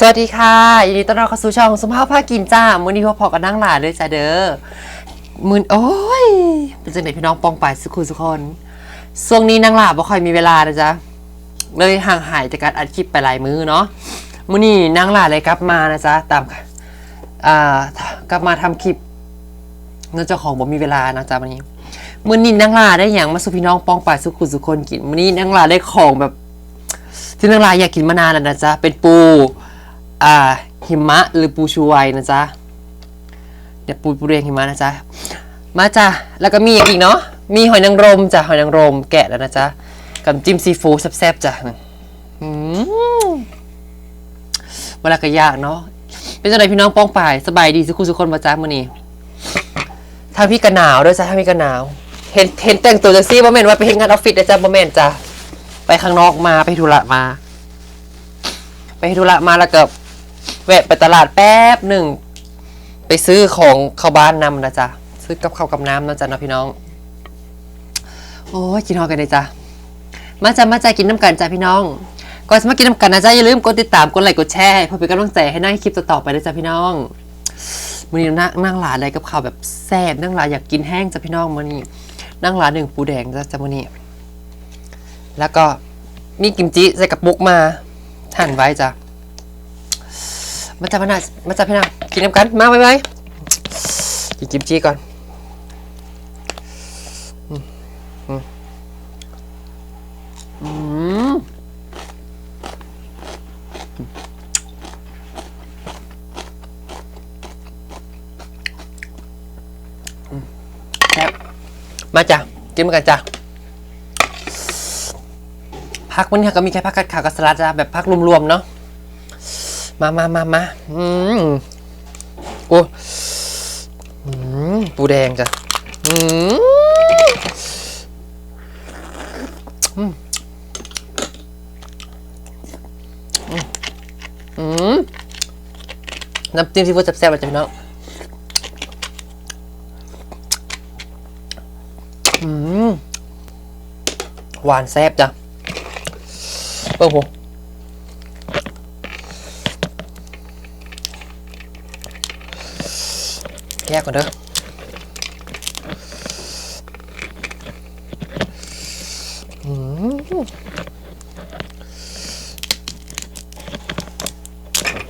สวัสดีค่ะยินดีต้อนรับเข้าสู่ช่องสมภาพภากินจ้ามื้อนี้พวกพอกันนั่งหลาด้วยจ้าเด้อมือโอ้ยเป็นจังไหนพี่น้องปองไปายสุขุสุคนช่วงนี้นั่งหลาบ่ค่อยมีเวลานะจ๊ะเลยห่างหายจากการอัดคลิปไปหลายมื้อเนาะมื้อนี้นั่งหลาเลยกลับมานะจ๊ะตามอ่ากลับมาทำคลิปเนื่องจากของบ่มีเวลานะจ๊ะวันนี้มื้อนี้นั่งหลาได้อย่างมาสู่พี่น้องปองไปายสุขุสุคนกินมื้อนี้นั่งหลาได้ของแบบที่นั่งหลาอยากกินมานานแล้วนะจ๊ะ เป็นปู อ่าหิมะหรือปูชูไวนะจ๊ะเดี๋ยวปูปูเรียงหิมะนะจ๊ะมาจ้ะแล้วก็มีอย่างอีกเนาะมีหอยนางรมจ้ะหอยนางรมแกะแล้วนะจ๊ะกับจิ้มซีฟู้ดแซ่บๆจ้ะอืมเวลาก็ยากเนาะเป็นจังไดพี่น้องป้องป่ายสบายดีสุขุสุคนมาจ้ามื้อนี้ถ้าพี่กันหนาวด้วยจ้ะถ้าพี่กันหนาว เห็นเห็นแต่งตัวจังซี่บ่แม่นว่าไปเฮ็ดงานออฟฟิศนะจ๊ะบ่แม่นจ้ะไปข้างนอกมาไปธุระมา ไปธุระมาแล้วก็ แวะไปตลาดแป๊บหนึ่ง ไปซื้อของเข้าบ้านนำนะจ๊ะ ซื้อกับข้าวกับน้ำนะจ๊ะนะพี่น้อง โอ้ยกินฮอกันเลยจ้ะ มาจ้ะมาจ้ะกินน้ำกันจ้ะพี่น้องก่อนจะมากินน้ำกันนะจ๊ะอย่าลืมกดติดตามกดไลค์กดแชร์เพื่อเป็นกำลังใจให้นั่งคลิปต่อๆไปด้วยจ้ะพี่น้องมื้อนี้นั่งนั่งหลานอะไรกับข้าวแบบแซ่บนั่งหลานอยากกินแห้งจ้ะพี่น้องมื้อนี้นั่งหลานหนึ่งปูแดงจ้ะจ้ะมื้อนี้แล้วก็มีกิมจิใส่กระปุกมาหั่นไว้จ้ะ มาจับมาหน่อยมาจับพนากินน้ำกัน มาไว้ไว้กินกิมจิก่อนแซ่บมาจ้ะกินมากันจ้ะพักวันนี้ก็มีแค่พักกัดขาวกับสลัดจ้ะแบบพักรวมๆเนาะ มามามามาอืมโอ้อืมปูแดงจ้ะอืมอืมอือน้ำจิ้มซีฟู้ดแซ่บๆเลยจ้ะพี่น้องอืมหวานแซ่บจ้ะเปิ้ลผ กก่อนเด้ออืม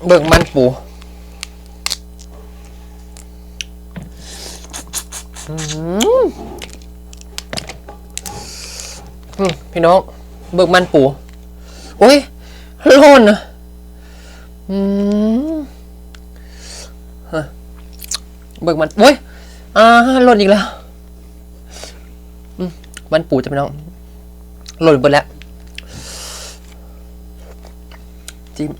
เบิ่งมันปูพี่น้อง เบิ่งมันปู โอ้ยร้อนนะอืม เบิกมันโอ้ยอ่าหล่นอีกแล้วมันปูจะไปน้องหล่นเบิดแล้วจิ้ม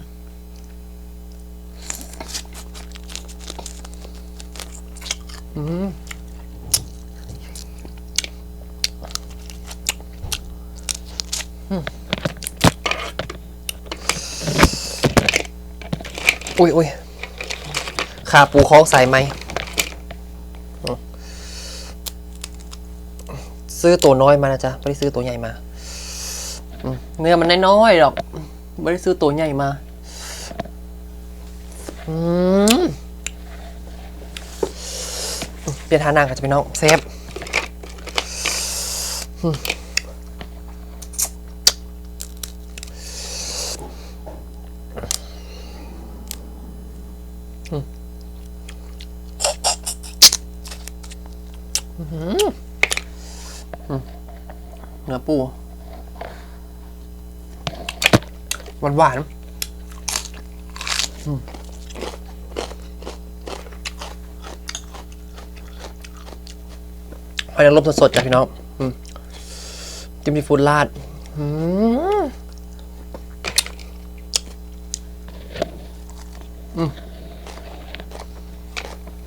อืมอุ้ยอุ้ยขาปูคล้องใส่ไหม ซื้อตัวน้อยมานะจ๊ะไม่ได้ซื้อตัวใหญ่มาเนื้อมันน้อยๆหรอกไม่ได้ซื้อตัวใหญ่มาอืมเปลี่ยนทานางกันจะไปน้องเซฟอืมอืมอื้อหือ เนื้อปู หวานหอยนางรมสดๆจ้ะพี่น้องจิ้มซีฟู้ดราดอืม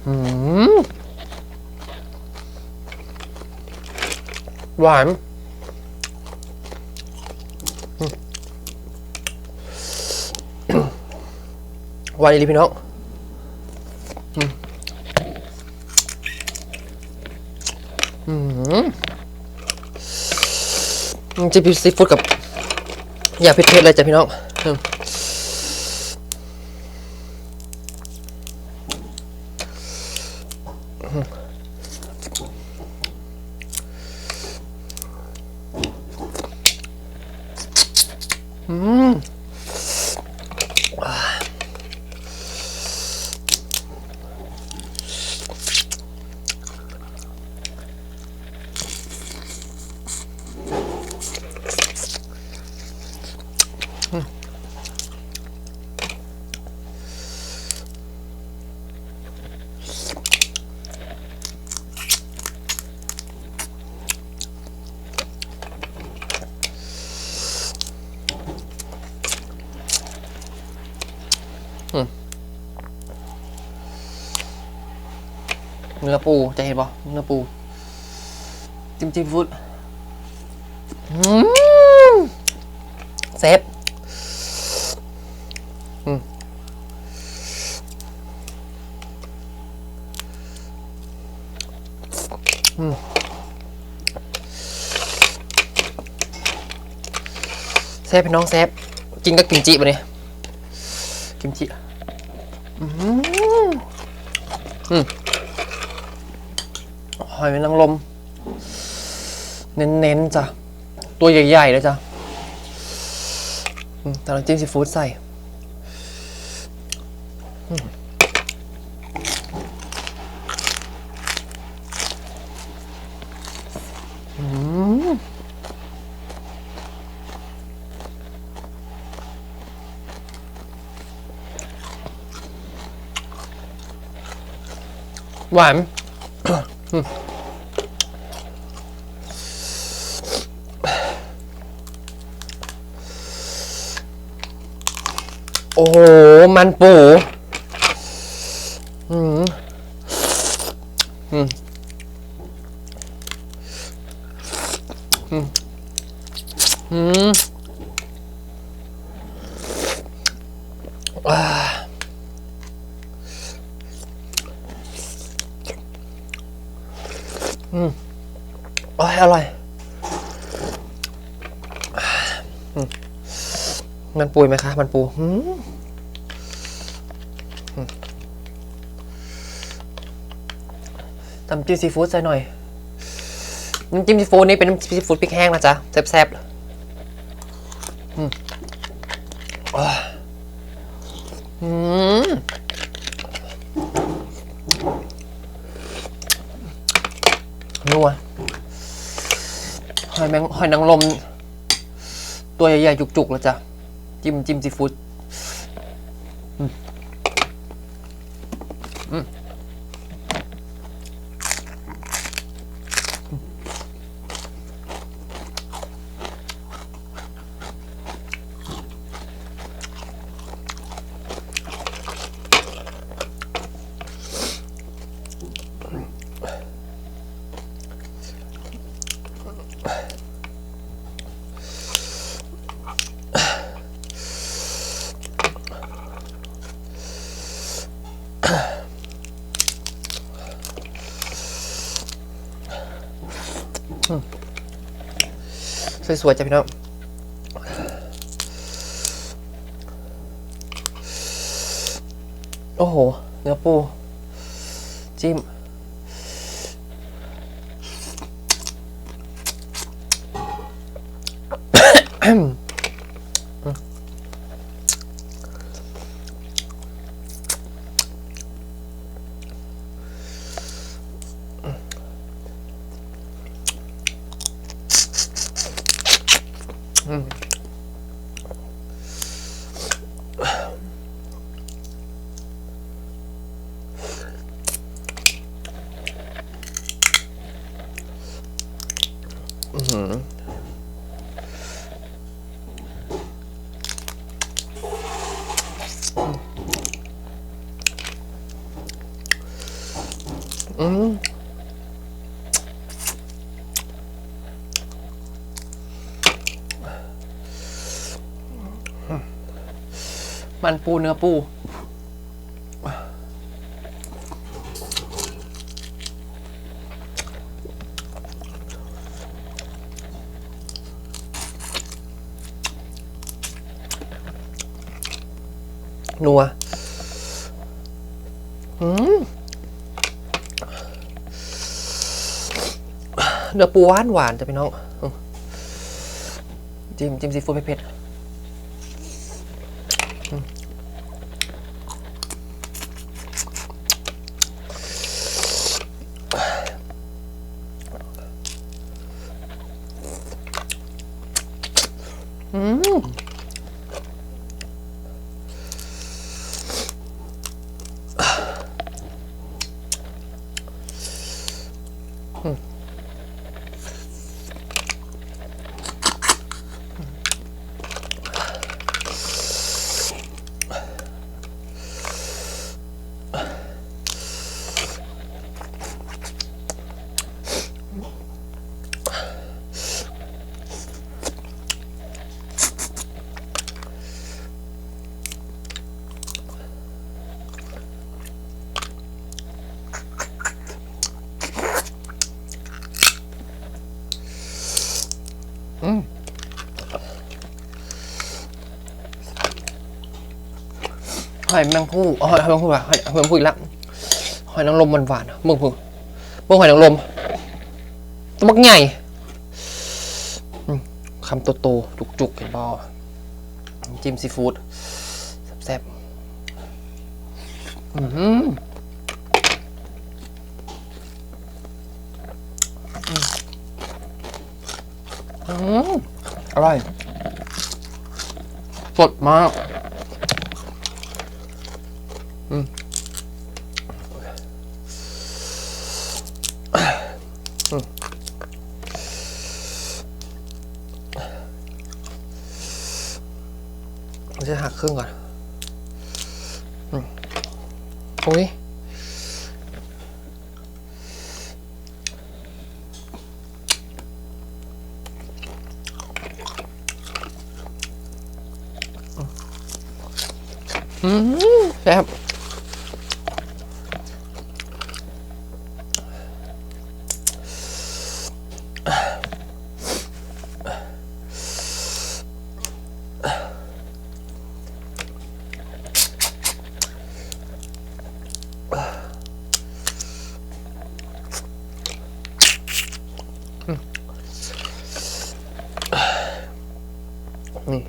อืมหวาน วานอีลีพี่น้องอืมอืมอืมจะพิซีฟู้ดกับ อย่าเผ็ดๆเลยจ้ะพี่น้อง เนื้อปูจะเห็นปะเนื้อปู จิ้มจิ้มฟุตเซฟอืมอืมเซฟพี่น้องเซฟกินกับกิมจิปะเนี่ยกิมจิอืมอืม หอยแมงนางรมเน้นๆจ้ะ ตัวใหญ่ๆเลยจ้ะแต่น้ำจิ้มซีฟู้ดใส่ หวานโอ้โห มันปูอืมอืมอืมอืมอ่าอืมโอร่อย มันปูไหมคะ มันปูน้ำจิ้มซีฟู้ดใส่หน่อยน้ำจิ้มซีฟู้ดนี่เป็นน้ำจิ้มซีฟู้ดพริกแห้งนะจ๊ะแซ่บๆอืมอ่าอืมนัว หอยแมงหอยนางรมตัวใหญ่ๆจุกๆแล้วจ้ะ จิ้มจิ้มซีฟู้ด สวยๆจ้ะพี่น้องโอ้โห เนื้อปู จิ้มอืม มันปูเนื้อปู นัว อืม เนื้อปูหวานหวานจ้ะพี่น้องจิ้มจิ้มซีฟู้ดเผ็ดๆ หอยแมงผู้หอยแมงผู้อะหอยหอยแมงผู้อีกแล้วหอยนางรมหวานๆมึงพึ่งมึงหอยนางรมตัวบักใหญ่คำโตๆจุกๆเห็นบ่จิ้มซีฟู้ดแซ่บๆอือหืออืมอร่อย สดมากเรา จะหักครึ่งก่อนอโอ้ยอืมแซ่บนี่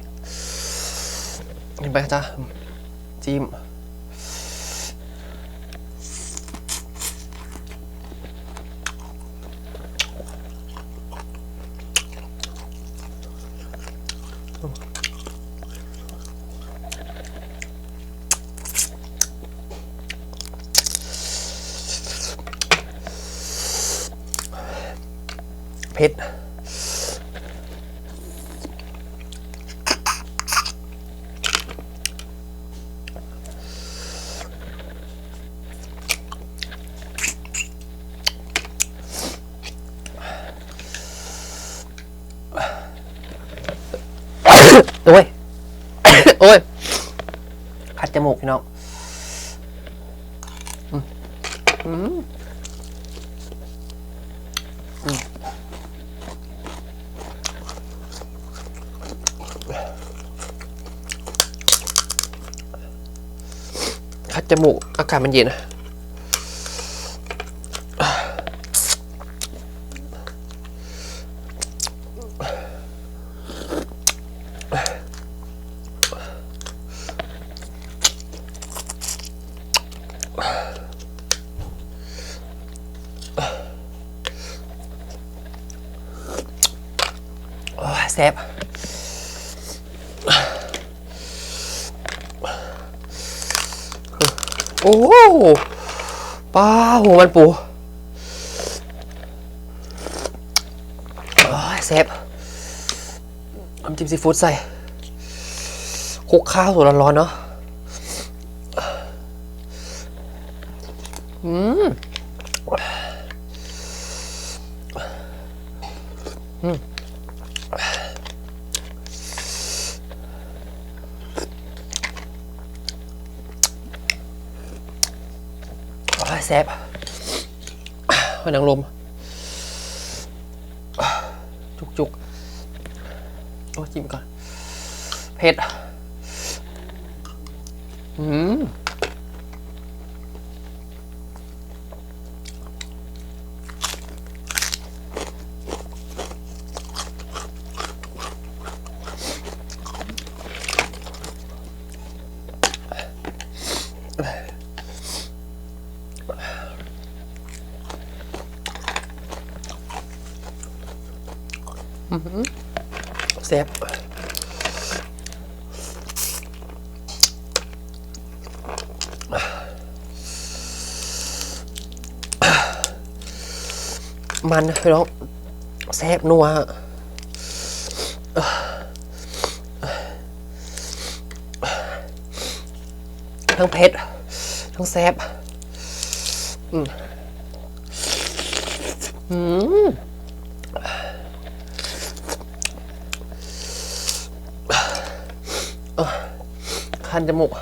นี่ ไปจ้าจิ้มเผ็ด โอ้ย โอ้ย คัดจ มูกพี่น้องอืมอืมอืมคัดจมูกอากาศมันเย็นนะ ซ่บโอ้ป้าหัวมันปูโอ้ยแซ่บน้ำจิ้มซีฟู้ดใส่คลุกข้าวสดร้อนๆเนาะอืม ซ่บหอยนางรมจุกจุกๆโอ้จิ้มก่อน เผ็ด อืม แซ่บมันพี่น้องแซ่บนัวทั้งเผ็ด ทั้งแซ่บอืมอืมเอ้อ คันจมูก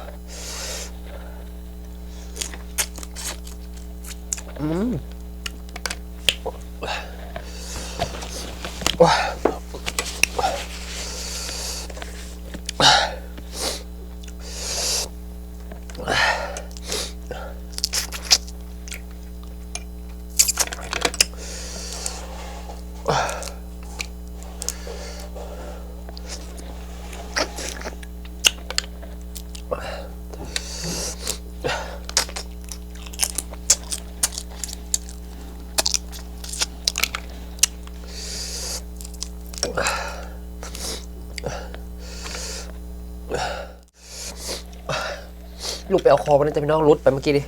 อืม ลูกไปเอาคอมันนะจะไปน้องรุดไปเมื่อกี้ดิ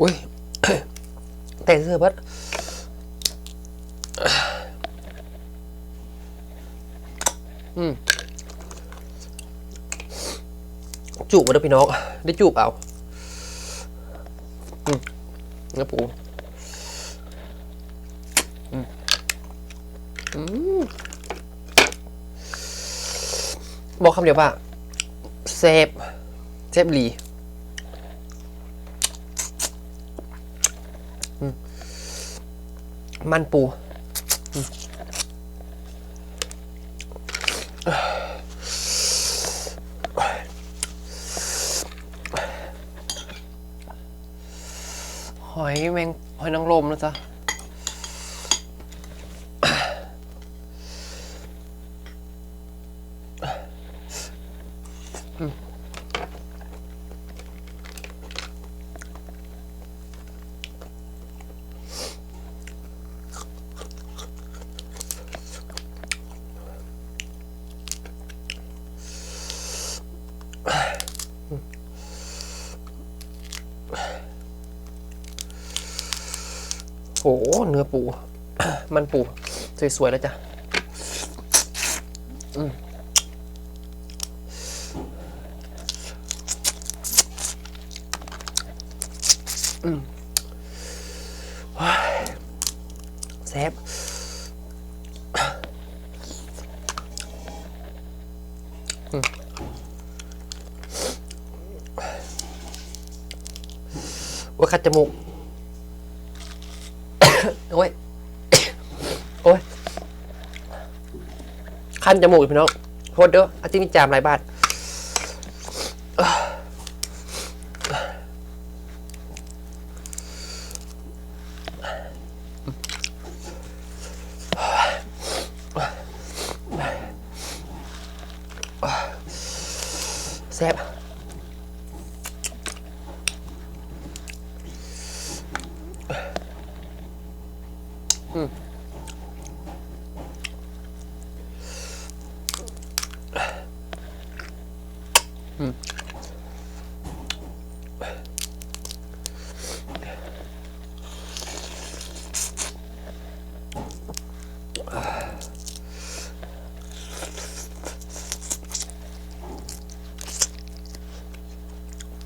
อุ้ย แต่งเสื้อเบัดอืมจูบมาด้วยพี่น้องได้จูบเอาอืมเนื้อปูอืมอืมบอกคำเดียวว่าเซฟเซฟลี มันปู หอยแมงหอยนางรมนะจ๊ะ โอ้โหเนื้อปู มันปู สวย ๆ แล้วจ้ะ อืมอืมว้ายแซ่บอืมว่า คัดจมูก โอ้ย โอ้ย คันจมูกอีกพี่น้องโทษเด้ออาทิตย์นี้จามหลายบาทแซ่บ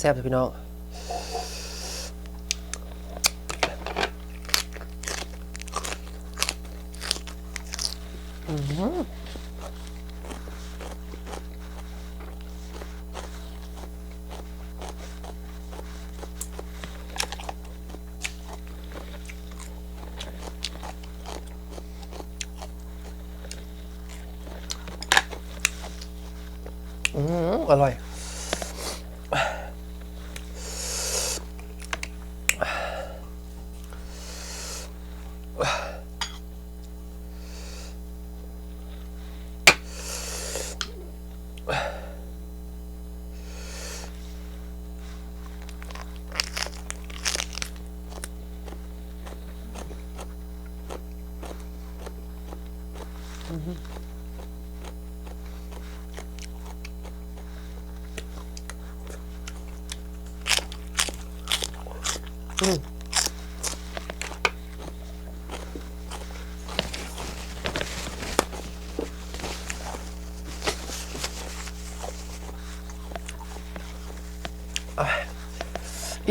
แซ่บๆพี่น้อง อื้อหืออืมอร่อย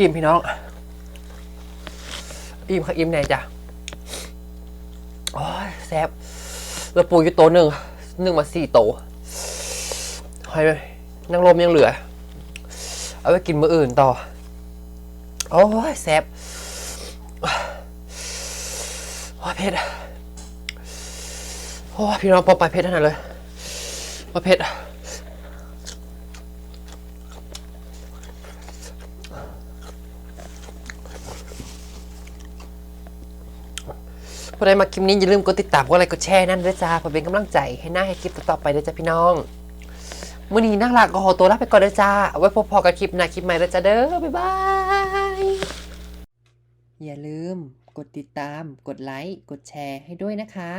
อิ่มพี่น้อง อิ่มค่ะอิ่มแน่จ้ะโอ้ยแซ่บแล้วปูอยู่โตหนึ่งหนึ่งมาสี่โตห้ไหมนั่งลมยังเหลือ เอาไว้กินมื้ออื่นต่อ โอ้ยแซ่บโอ้ยเผ็ดโอ้ยพี่น้องปอไปเผ็ดขนาดเลยว่าเผ็ด อได้มาคลิปนี้อย่าลืมกดติดตามกดไลค์กดแชร์นั่นด้วยจ้าเพื่อเป็นกำลังใจให้หน้าให้คลิปต่อๆไปด้วยจ้าพี่น้องมื่อนี้นั่งหลักก็ขอตัวลาไปก่อนด้วยจ้าเอาไว้พบพอกับคลิปหน้าคลิปใหม่แล้วจ้าเด้อบ๊ายบายอย่าลืมกดติดตามกดไลค์กดแชร์ให้ด้วยนะคะ